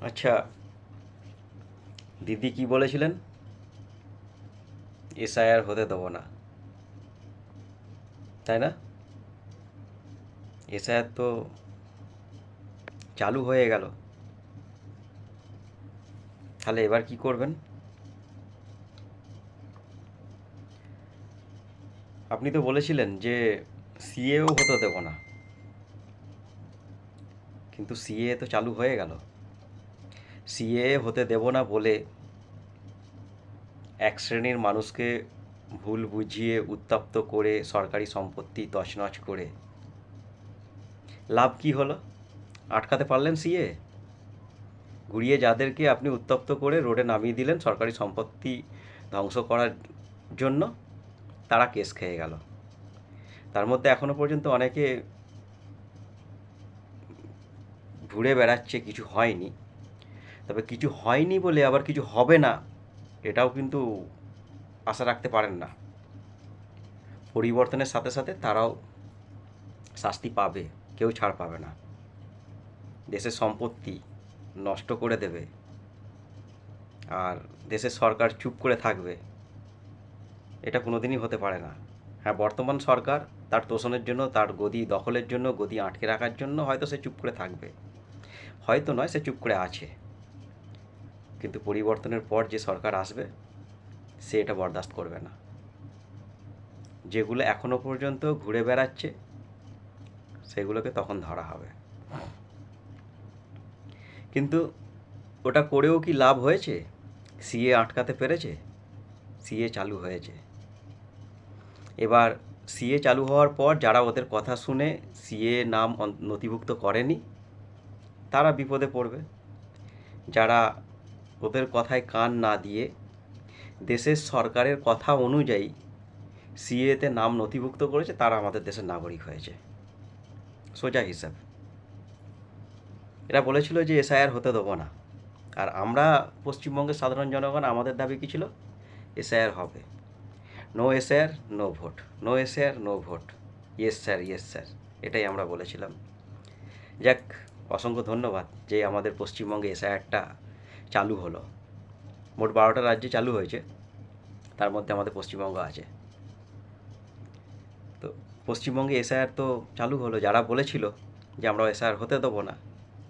আচ্ছা দিদি কি বলেছিলেন? এসআইআর হতে দেবো না। তাই না? এসআইআর তো চালু হয়ে গেল। তাহলে এবার কি করবেন? আপনি তো বলেছিলেন যে সিএও হতে দেব না। কিন্তু সিএ তো চালু হয়ে গেল। সিএ হতে দেব না বলে এক শ্রেণির মানুষকে ভুল বুঝিয়ে উত্তপ্ত করে সরকারি সম্পত্তি তছনছ করে। লাভ কি হলো? আটকাতে পারলেন সিএ? ঘুরিয়ে যাদেরকে আপনি উত্তপ্ত করে রোডে নামিয়ে দিলেন সরকারি সম্পত্তি ধ্বংস করার জন্য, তারা কেস খেয়ে গেল। তার মধ্যে এখনও পর্যন্ত অনেকে ঘুরে বেড়াচ্ছে, কিছু হয়নি। তবে কিছু হয়নি বলে আবার কিছু হবে না, এটাও কিন্তু আশা রাখতে পারেন না। পরিবর্তনের সাথে সাথে তারাও শাস্তি পাবে, কেউ ছাড় পাবে না। দেশের সম্পত্তি নষ্ট করে দেবে, আর দেশের সরকার চুপ করে থাকবে, এটা কোনোদিনই হতে পারে না। হ্যাঁ বর্তমান সরকার তার তোষণের জন্য, তার গদি দখলের জন্য, গদি আটকে রাখার জন্য হয়তো সে চুপ করে থাকবে। হয়তো নয়, সে চুপ করে আছে। কিন্তু পরিবর্তনের পর যে সরকার আসবে, সে এটা বরদাস্ত করবে না। যেগুলো এখনও পর্যন্ত ঘুরে বেড়াচ্ছে, সেগুলোকে তখন ধরা হবে। কিন্তু ওটা করেও কি লাভ হয়েছে? সিএ আটকাতে পেরেছে? সিএ চালু হয়েছে। এবার সিএ চালু হওয়ার পর যারা ওদের কথা শুনে সিএ নাম নথিভুক্ত করেনি, তারা বিপদে পড়বে। যারা ওদের কথায় কান না দিয়ে দেশের সরকারের কথা অনুযায়ী সিএতে নাম নথিভুক্ত করেছে, তারা আমাদের দেশের নাগরিক হয়েছে। সোজা হিসাব। এরা বলেছিল যে এসআইআর হতে দেবো না। আর আমরা পশ্চিমবঙ্গের সাধারণ জনগণ, আমাদের দাবি কী ছিল? এসআইআর হবে। No SIR, no vote. No SIR, no vote. Yes sir yes sir, এটাই আমরা বলেছিলাম। যাক, অসংখ্য ধন্যবাদ যে আমাদের পশ্চিমবঙ্গে এসআইআরটা চালু হলো। মোট বারোটা রাজ্যে চালু হয়েছে। তার মধ্যে আমাদের পশ্চিমবঙ্গ আছে। তো পশ্চিমবঙ্গে এসআইআর তো চালু হলো। যারা বলেছিল যে আমরা এসআইআর হতে দেবো না,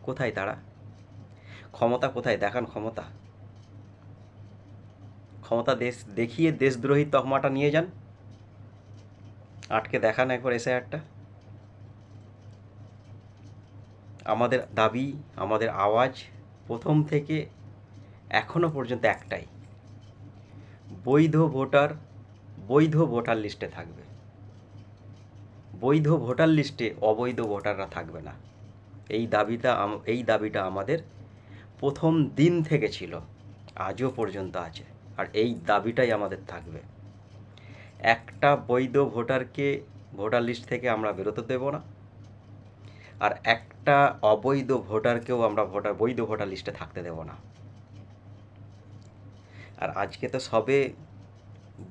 কোথায় তারা? ক্ষমতা কোথায়? দেখান ক্ষমতা। ক্ষমতা দেশ দেখিয়ে দেশদ্রোহী তকমাটা নিয়ে যান। আটকে দেখান একবার এসআইআরটা। আমাদের দাবি, আমাদের আওয়াজ প্রথম থেকে এখনও পর্যন্ত একটাই। বৈধ ভোটার বৈধ ভোটার লিস্টে থাকবে। বৈধ ভোটার লিস্টে অবৈধ ভোটাররা থাকবে না। এই দাবিটা এই দাবিটা আমাদের প্রথম দিন থেকে ছিল, আজও পর্যন্ত আছে, আর এই দাবিটাই আমাদের থাকবে। একটা বৈধ ভোটারকে ভোটার লিস্ট থেকে আমরা বেরোতে দেব না, আর একটা অবৈধ ভোটারকেও আমরা ভোটার, বৈধ ভোটার লিস্টে থাকতে দেব না। আর আজকে তো সবে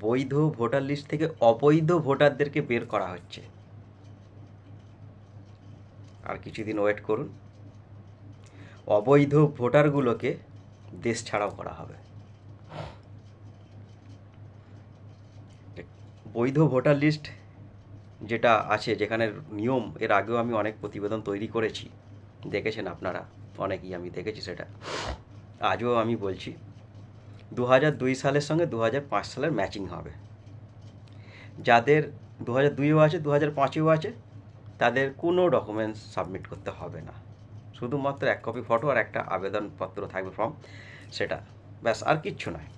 বৈধ ভোটার লিস্ট থেকে অবৈধ ভোটারদেরকে বের করা হচ্ছে। আর কিছুদিন ওয়েট করুন। অবৈধ ভোটারগুলোকে দেশ ছাড়াও করা হবে। বৈধ ভোটার লিস্ট যেটা আছে, যেখানে নিয়ম, এর আগেও আমি অনেক প্রতিবেদন তৈরি করেছি। দেখেছেন আপনারা? অনেকেই আমি দেখেছি সেটা। আজও আমি বলছি দু হাজার দুই সালের সঙ্গে দু হাজার পাঁচ সালের ম্যাচিং হবে। যাদের দু হাজার দুইও আছে দু হাজার পাঁচেও আছে, তাদের কোনো ডকুমেন্টস সাবমিট করতে হবে না। শুধুমাত্র এক কপি ফটো আর একটা আবেদনপত্র থাকবে ফর্ম সেটা। ব্যাস, আর কিচ্ছু নয়।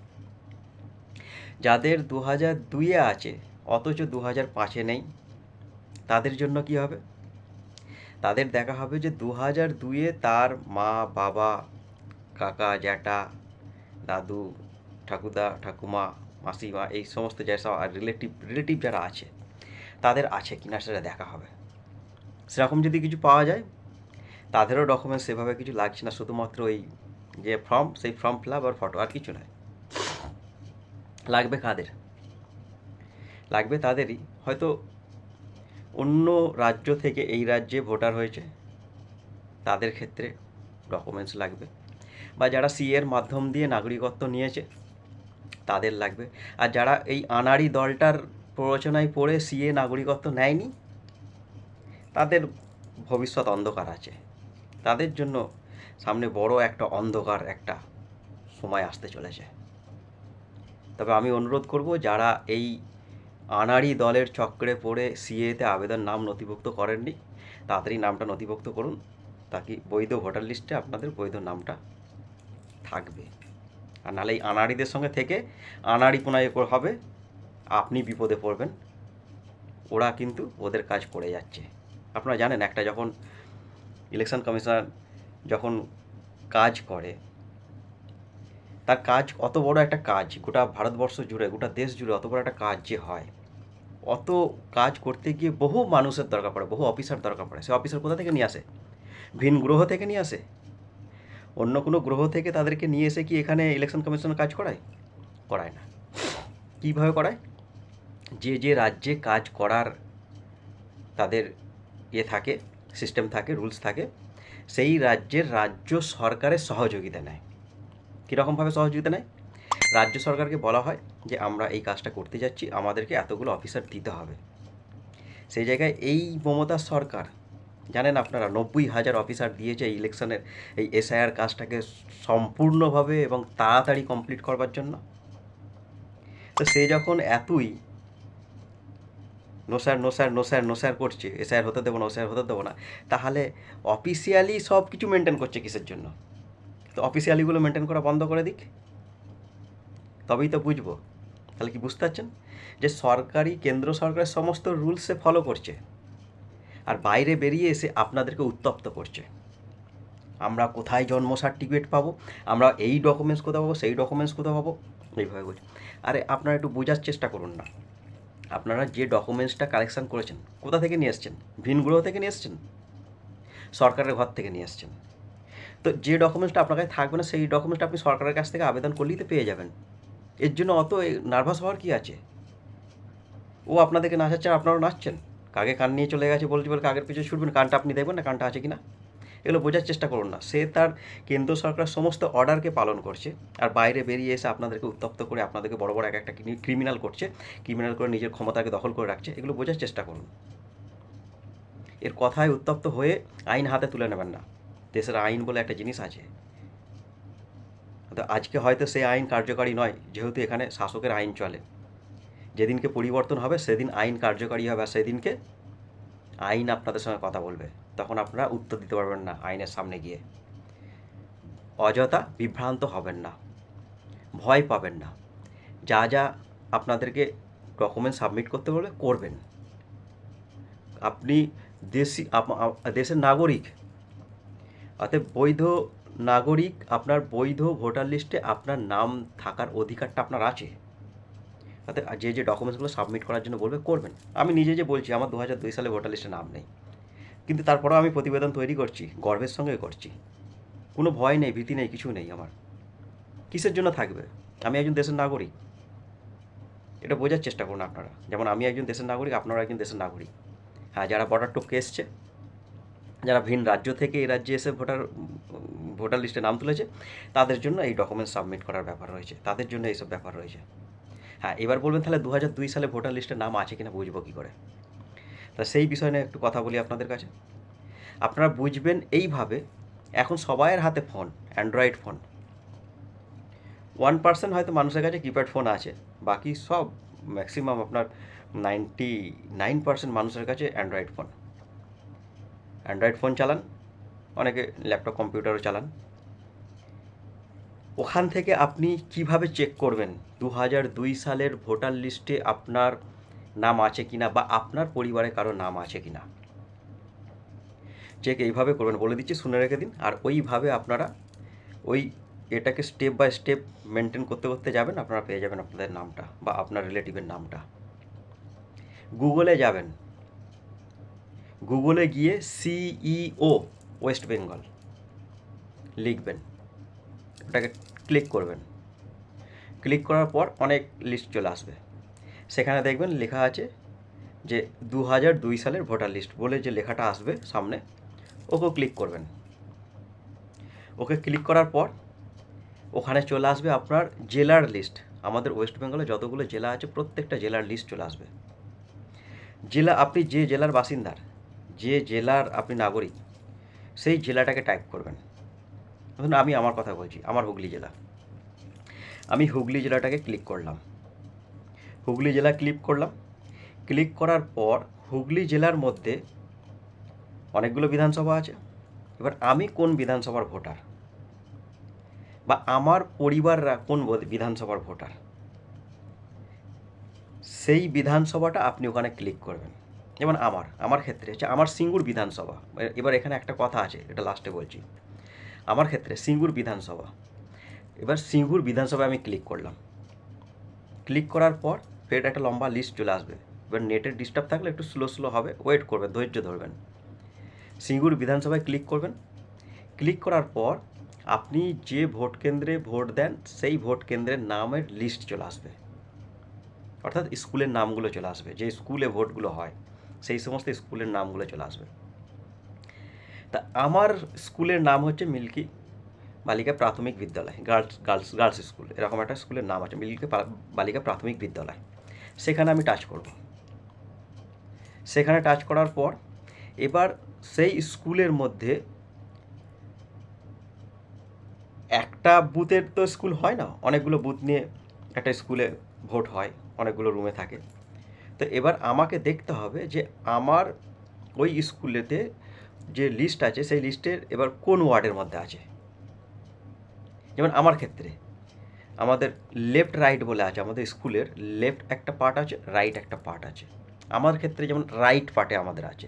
যাদের দু হাজার দুইয়ে আছে, অথচ দু হাজার পাঁচে নেই, তাদের জন্য কি হবে? তাদের দেখা হবে যে দু হাজার দুইয়ে তার মা, বাবা, কাকা, জ্যাঠা, দাদু ঠাকুরদা, ঠাকুমা, মাসিমা এই সমস্ত যেসব রিলেটিভ রিলেটিভ যারা আছে, তাদের আছে কিনা সেটা দেখা হবে। সেরকম যদি কিছু পাওয়া যায়, তাদেরও ডকুমেন্টস সেভাবে কিছু লাগছে না, শুধুমাত্র ওই যে ফর্ম সেই ফর্ম ফিল আপ আর ফটো আর কিছু নয়। লাগবে কাদের? লাগবে তাদেরই। হয়তো অন্য রাজ্য থেকে এই রাজ্যে ভোটার হয়েছে, তাদের ক্ষেত্রে ডকুমেন্টস লাগবে। বা যারা সিএর মাধ্যম দিয়ে নাগরিকত্ব নিয়েছে তাদের লাগবে। আর যারা এই আনাড়ি দলটার প্ররোচনায় পড়ে সিএ নাগরিকত্ব নেয়নি, তাদের ভবিষ্যৎ অন্ধকার আছে। তাদের জন্য সামনে বড় একটা অন্ধকার একটা সময় আসতে চলেছে। তবে আমি অনুরোধ করব, যারা এই আনাড়ি দলের চক্রে পড়ে সিএতে আবেদন নাম নথিভুক্ত করেননি, তাড়াতাড়ি নামটা নথিভুক্ত করুন। তাকে বৈধ ভোটার লিস্টে আপনাদের বৈধ নামটা থাকবে। আর নাহলে এই আনাড়িদের সঙ্গে থেকে আনাড়ি আনাড়িপোনায় হবে, আপনি বিপদে পড়বেন। ওরা কিন্তু ওদের কাজ করে যাচ্ছে। আপনারা জানেন, একটা যখন ইলেকশন কমিশনার যখন কাজ করে, তার কাজ অত বড় একটা কাজ, গোটা ভারতবর্ষ জুড়ে, গোটা দেশ জুড়ে অত বড় একটা কাজ যে হয়, অত কাজ করতে গিয়ে বহু মানুষের দরকার পড়ে, বহু অফিসার দরকার পড়ে। সে অফিসার কোথা থেকে নিয়ে আসে? ভিন গ্রহ থেকে নিয়ে আসে? অন্য কোনো গ্রহ থেকে তাদেরকে নিয়ে এসে কি এখানে ইলেকশন কমিশন কাজ করায়? করায় না। কীভাবে করায়? যে যে রাজ্যে কাজ করার তাদের ইয়ে থাকে সিস্টেম থাকে রুলস থাকে, সেই রাজ্যের রাজ্য সরকারের সহযোগিতা নেয়। কীরকমভাবে সহযোগিতা নেয়? রাজ্য সরকারকে বলা হয় যে, আমরা এই কাজটা করতে যাচ্ছি, আমাদেরকে এতগুলো অফিসার দিতে হবে। সেই জায়গায় এই মমতা সরকার জানেন আপনারা, নব্বই হাজার অফিসার দিয়েছে এই ইলেকশনের এই এসআইআর কাজটাকে সম্পূর্ণভাবে এবং তাড়াতাড়ি কমপ্লিট করবার জন্য। তো সে যখন এতই no sir no sir no sir no sir করছে, এসআইআর হতে দেবো না স্যার হতে দেবো না, তাহলে অফিসিয়ালি সব কিছু মেনটেন করছে কিসের জন্য? তো অফিসিয়ালিগুলো মেনটেন করা বন্ধ করে দিক। তবেই তো বুঝব। তাহলে কি বুঝতে পারছেন? যে সরকারি, কেন্দ্র সরকারের সমস্ত রুলসে ফলো করছে। আর বাইরে বেরিয়ে এসে আপনাদেরকে উত্তপ্ত করছে। আমরা কোথায় জন্ম সার্টিফিকেট পাবো? আমরা এই ডকুমেন্টস কোথাও পাবো? সেই ডকুমেন্টস কোথাও পাবো? এইভাবে বলছি। আরে, আপনারা একটু বোঝার চেষ্টা করুন না। আপনারা যে ডকুমেন্টসটা কালেকশান করেছেন, কোথা থেকে নিয়ে এসছেন? ভিন গ্রহ থেকে নিয়ে এসছেন? সরকারের ঘর থেকে নিয়ে এসছেন? তো যে ডকুমেন্টসটা আপনার কাছে থাকবে না, সেই ডকুমেন্টসটা আপনি সরকারের কাছ থেকে আবেদন করলেই তো পেয়ে যাবেন। এর জন্য অত নার্ভাস হওয়ার কী আছে? ও আপনাদেরকে নাচাচ্ছে আর আপনারাও নাচছেন। কাকে কান নিয়ে চলে গেছে বলছি বলে কাকের পিছনে ছুটবেন, কানটা আপনি দেখবেন না, কানটা আছে কি না এগুলো বোঝার চেষ্টা করুন না। সে তার কেন্দ্র সরকার সমস্ত অর্ডারকে পালন করছে আর বাইরে বেরিয়ে এসে আপনাদেরকে উত্তপ্ত করে আপনাদেরকে বড় বড় এক একটা ক্রিমিনাল করছে, ক্রিমিনাল করে নিজের ক্ষমতাকে দখল করে রাখছে, এগুলো বোঝার চেষ্টা করুন। এর কথায় উত্তপ্ত হয়ে আইন হাতে তুলে নেবেন না। দেশের আইন বলে একটা জিনিস আছে। তো আজকে হয়তো সেই আইন কার্যকারী নয়, যেহেতু এখানে শাসকের আইন চলে। যেদিনকে পরিবর্তন হবে, সেদিন আইন কার্যকারী হবে, আর সেদিনকে আইন আপনাদের সঙ্গে কথা বলবে। তখন আপনারা উত্তর দিতে পারবেন না আইনের সামনে গিয়ে। অযথা বিভ্রান্ত হবেন না, ভয় পাবেন না। যা যা আপনাদেরকে ডকুমেন্ট সাবমিট করতে বলবে, করবেন। আপনি দেশি দেশের নাগরিক। অতএব বৈধ নাগরিক, আপনার বৈধ ভোটার লিস্টে আপনার নাম থাকার অধিকারটা আপনার আছে। অর্থাৎ যে যে ডকুমেন্টসগুলো সাবমিট করার জন্য বলবে, করবেন। আমি নিজে যে বলছি, আমার দু হাজার দুই সালে ভোটার লিস্টে নাম নেই। কিন্তু তারপরেও আমি প্রতিবেদন তৈরি করছি, গর্বের সঙ্গে করছি। কোনো ভয় নেই, ভীতি নেই, কিছু নেই আমার। কিসের জন্য থাকবে? আমি একজন দেশের নাগরিক। এটা বোঝার চেষ্টা করুন আপনারা। যেমন আমি একজন দেশের নাগরিক, আপনারা একজন দেশের নাগরিক। হ্যাঁ যারা বর্ডার টপকে এসছে, যারা ভিন রাজ্য থেকে এই রাজ্যে এসে ভোটার ভোটার লিস্টে নাম তুলেছে, তাদের জন্য এই ডকুমেন্টস সাবমিট করার ব্যাপার রয়েছে। তাদের জন্য এইসব ব্যাপার রয়েছে। হ্যাঁ এবার বলবেন তাহলে দু হাজার দুই সালে ভোটার লিস্টে নাম আছে কিনা বুঝব কী করে? তা সেই বিষয় নিয়ে একটু কথা বলি আপনাদের কাছে। আপনারা বুঝবেন এইভাবে এখন সবাইয়ের হাতে phone, Android phone. One percent হয়তো মানুষের কাছে কিপ্যাড ফোন আছে, বাকি সব ম্যাক্সিমাম আপনার নাইনটি নাইন পার্সেন্ট মানুষের কাছে অ্যান্ড্রয়েড ফোন। অ্যান্ড্রয়েড ফোন চালান, অনেকে ল্যাপটপ, কম্পিউটারও চালান। ওখান থেকে আপনি কীভাবে চেক করবেন? দু দুই সালের ভোটার লিস্টে আপনার নাম আছে কিনা বা আপনার পরিবারে কারও নাম আছে কিনা? চেক এইভাবে করবেন। বলে দিচ্ছি, শুনে রেখে দিন। আর ওইভাবে আপনারা ওই এটাকে স্টেপ বাই স্টেপ মেনটেন করতে করতে যাবেন, আপনারা পেয়ে যাবেন আপনাদের নামটা বা আপনার রিলেটিভের নামটা। গুগলে যাবেন। গুগলে গিয়ে সিইও ওয়েস্ট বেঙ্গল লিখবেন। ওটাকে ক্লিক করবেন। ক্লিক করার পর অনেক লিস্ট চলে আসবে। সেখানে দেখবেন লেখা আছে যে দু হাজার দুই সালের ভোটার লিস্ট বলে যে লেখাটা আসবে সামনে, ওকে ক্লিক করবেন। ওকে ক্লিক করার পর ওখানে চলে আসবে আপনার জেলার লিস্ট আমাদের ওয়েস্ট বেঙ্গলে যতগুলো জেলা আছে, প্রত্যেকটা জেলার লিস্ট চলে আসবে। জেলা, আপনি যে জেলার বাসিন্দার, যে জেলার আপনি নাগরিক, সেই জেলাটাকে টাইপ করবেন। ধরুন আমি আমার কথা বলছি, আমার হুগলি জেলা। আমি হুগলি জেলাটাকে ক্লিক করলাম। হুগলি জেলা ক্লিক করলাম। ক্লিক করার পর হুগলি জেলার মধ্যে অনেকগুলো বিধানসভা আছে। এবার আমি কোন বিধানসভার ভোটার? বা আমার পরিবাররা কোন বিধানসভার ভোটার? সেই বিধানসভাটা আপনি ওখানে ক্লিক করবেন। যেমন আমার আমার ক্ষেত্রে হচ্ছে আমার সিঙ্গুর বিধানসভা। এবার এখানে একটা কথা আছে, এটা লাস্টে বলছি। আমার ক্ষেত্রে সিঙ্গুর বিধানসভা। এবার সিঙ্গুর বিধানসভায় আমি ক্লিক করলাম। ক্লিক করার পর ফের একটা লম্বা লিস্ট চলে আসবে। এবার নেটের ডিস্টার্ব থাকলে একটু স্লো স্লো হবে। ওয়েট করবেন, ধৈর্য ধরবেন। সিঙ্গুর বিধানসভায় ক্লিক করবেন। ক্লিক করার পর আপনি যে ভোট কেন্দ্রে ভোট দেন, সেই ভোট কেন্দ্রের নামের লিস্ট চলে আসবে। অর্থাৎ স্কুলের নামগুলো চলে আসবে। যে স্কুলে ভোটগুলো হয়, সেই সমস্ত স্কুলের নামগুলো চলে আসবে। তা আমার স্কুলের নাম হচ্ছে মিল্কি বালিকা প্রাথমিক বিদ্যালয়, গার্লস গার্লস গার্লস স্কুল। এরকম একটা স্কুলের নাম আছে, মিল্কি বালিকা প্রাথমিক বিদ্যালয়। সেখানে আমি টাচ করব। সেখানে টাচ করার পর এবার সেই স্কুলের মধ্যে একটা বুথের তো স্কুল হয় না, অনেকগুলো বুথ নিয়ে একটা স্কুলে ভোট হয়, অনেকগুলো রুমে থাকে। তো এবার আমাকে দেখতে হবে যে আমার ওই স্কুলেতে যে লিস্ট আছে, সেই লিস্টের এবার কোন ওয়ার্ডের মধ্যে আছে? যেমন আমার ক্ষেত্রে, আমাদের লেফট রাইট বলে আছে, আমাদের স্কুলের লেফট একটা পার্ট আছে রাইট একটা পার্ট আছে। আমার ক্ষেত্রে যেমন রাইট পার্টে আমাদের আছে।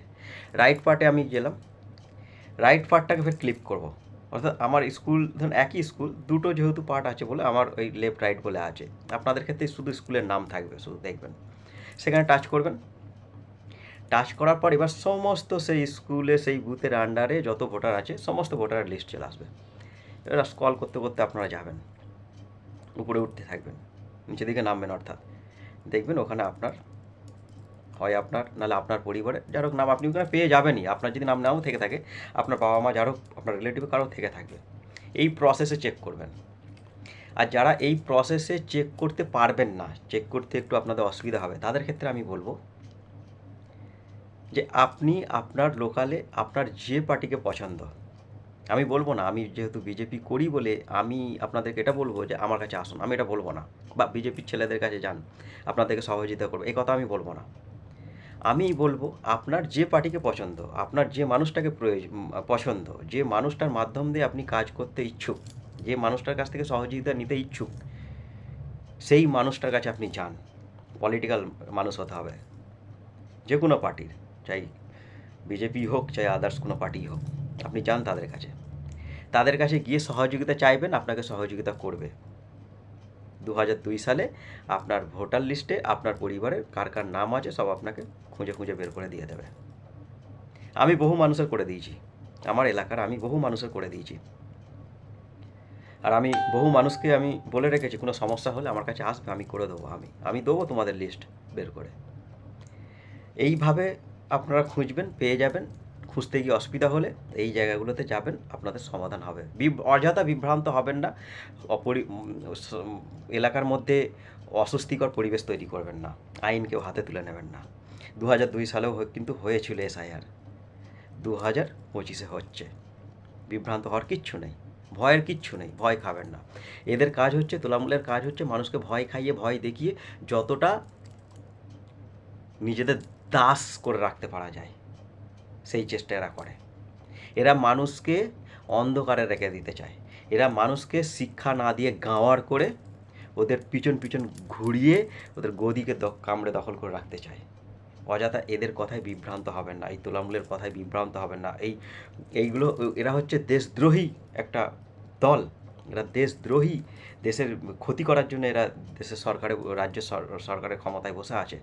রাইট পার্টে আমি গেলাম রাইট পার্টটাকে ফের ক্লিক করব। অর্থাৎ আমার স্কুল ধরুন একই স্কুল দুটো যেহেতু পার্ট আছে বলে আমার ওই লেফট রাইট বলে আছে। আপনাদের ক্ষেত্রে শুধু স্কুলের নাম থাকবে, শুধু দেখবেন। সেখানে টাচ করবেন টাচ করার পর এবার সমস্ত সেই স্কুলে সেই বুথের আন্ডারে যত ভোটার আছে, সমস্ত ভোটারের লিস্ট চলে আসবে। এবার স্কল করতে করতে আপনারা যাবেন। উপরে উঠতে থাকবেন, নিচের দিকে নামবেন অর্থাৎ। দেখবেন ওখানে আপনার, হয় আপনার, নাহলে আপনার পরিবারে, যার হোক নাম আপনি ওখানে পেয়ে যাবেনই। আপনার যদি নাম নাও থেকে থাকে, আপনার বাবা মা যার হোক, আপনার রিলেটিভ কারও থেকে থাকবে। এই প্রসেসে চেক করবেন। আর যারা এই প্রসেসে চেক করতে পারবেন না চেক করতে একটু আপনাদের অসুবিধা হবে, তাদের ক্ষেত্রে আমি বলব যে আপনি আপনার লোকালে আপনার যে পার্টিকে পছন্দ। আমি বলব না, আমি যেহেতু বিজেপি করি বলে আমি আপনাদেরকে এটা বলব যে আমার কাছে আসুন, আমি এটা বলব না। বা বিজেপির ছেলেদের কাছে যান, আপনাদেরকে সহযোগিতা করব, এই কথা আমি বলব না। আমি বলব আপনার যে পার্টিকে পছন্দ, আপনার যে মানুষটাকে প্রয়োজন পছন্দ, যে মানুষটার মাধ্যম দিয়ে আপনি কাজ করতে ইচ্ছুক, যে মানুষটার কাছ থেকে সহযোগিতা নিতে ইচ্ছুক, সেই মানুষটার কাছে আপনি যান। পলিটিক্যাল মানুষ হতে হবে, যে কোনো পার্টির। চাই বিজেপি হোক, চাই আদার্স কোনো পার্টি হোক। আপনি যান তাদের কাছে। তাদের কাছে গিয়ে সহযোগিতা চাইবেন, আপনাকে সহযোগিতা করবে। দু দুই সালে আপনার ভোটার লিস্টে আপনার পরিবারের কার কার নাম আছে, সব আপনাকে খুঁজে খুঁজে বের করে দিয়ে দেবে। আমি বহু মানুষের করে দিয়েছি। আমার এলাকার আমি বহু মানুষের করে দিয়েছি। আর আমি বহু মানুষকে আমি বলে রেখেছি, কোনো সমস্যা হলে আমার কাছে আসবে, আমি করে দেবো, আমি আমি দেবো তোমাদের লিস্ট বের করে। এইভাবে আপনারা খুঁজবেন, পেয়ে যাবেন, খুঁজতে গিয়ে অসুবিধা হলে এই জায়গাগুলোতে যাবেন, আপনাদের সমাধান হবে। অযথা বিভ্রান্ত হবেন না, অপরি এলাকার মধ্যে অস্বস্তিকর পরিবেশ তৈরি করবেন না, আইন কেউ হাতে তুলে নেবেন না। দু হাজার দুই সালেও কিন্তু হয়েছিল এসআইআর দু হাজার পঁচিশে হচ্ছে। বিভ্রান্ত হওয়ার কিচ্ছু নেই, ভয়ের কিচ্ছু নেই, ভয় খাবেন না। এদের কাজ হচ্ছে, তোলামূলের কাজ হচ্ছে মানুষকে ভয় খাইয়ে, ভয় দেখিয়ে যতটা নিজেদের দাস করে রাখতে পারা যায়। সেই চেষ্টা এরা করে। এরা মানুষকে অন্ধকারে রেখে দিতে চায়। এরা মানুষকে শিক্ষা না দিয়ে গাঁওয়ার করে ওদের পিছন পিছন ঘুরিয়ে ওদের গদিকে কামড়ে দখল করে রাখতে চায়। অযথা এদের কথায় বিভ্রান্ত হবেন না, এই তোলামূলের কথায় বিভ্রান্ত হবেন না। এই, এইগুলো, এরা হচ্ছে দেশদ্রোহী একটা দল। এরা দেশদ্রোহী। দেশের ক্ষতি করার জন্য এরা দেশের সরকারে, রাজ্য সরকারের ক্ষমতায় বসে আছে।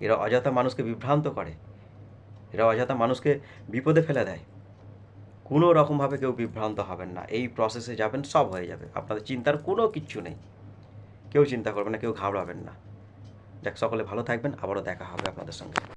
এরা অযথা মানুষকে বিভ্রান্ত করে। এরা অযথা মানুষকে বিপদে ফেলে দেয়। কোনো রকমভাবে কেউ বিভ্রান্ত হবেন না। এই প্রসেসে যাবেন, সব হয়ে যাবে। আপনাদের চিন্তার কোনো কিচ্ছু নেই। কেউ চিন্তা করবেন না, কেউ ঘাবড়াবেন না। দেখ সকলে ভালো থাকবেন। আবারও দেখা হবে আপনাদের সঙ্গে।